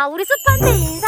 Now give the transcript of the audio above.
아 우리 숲한테 인사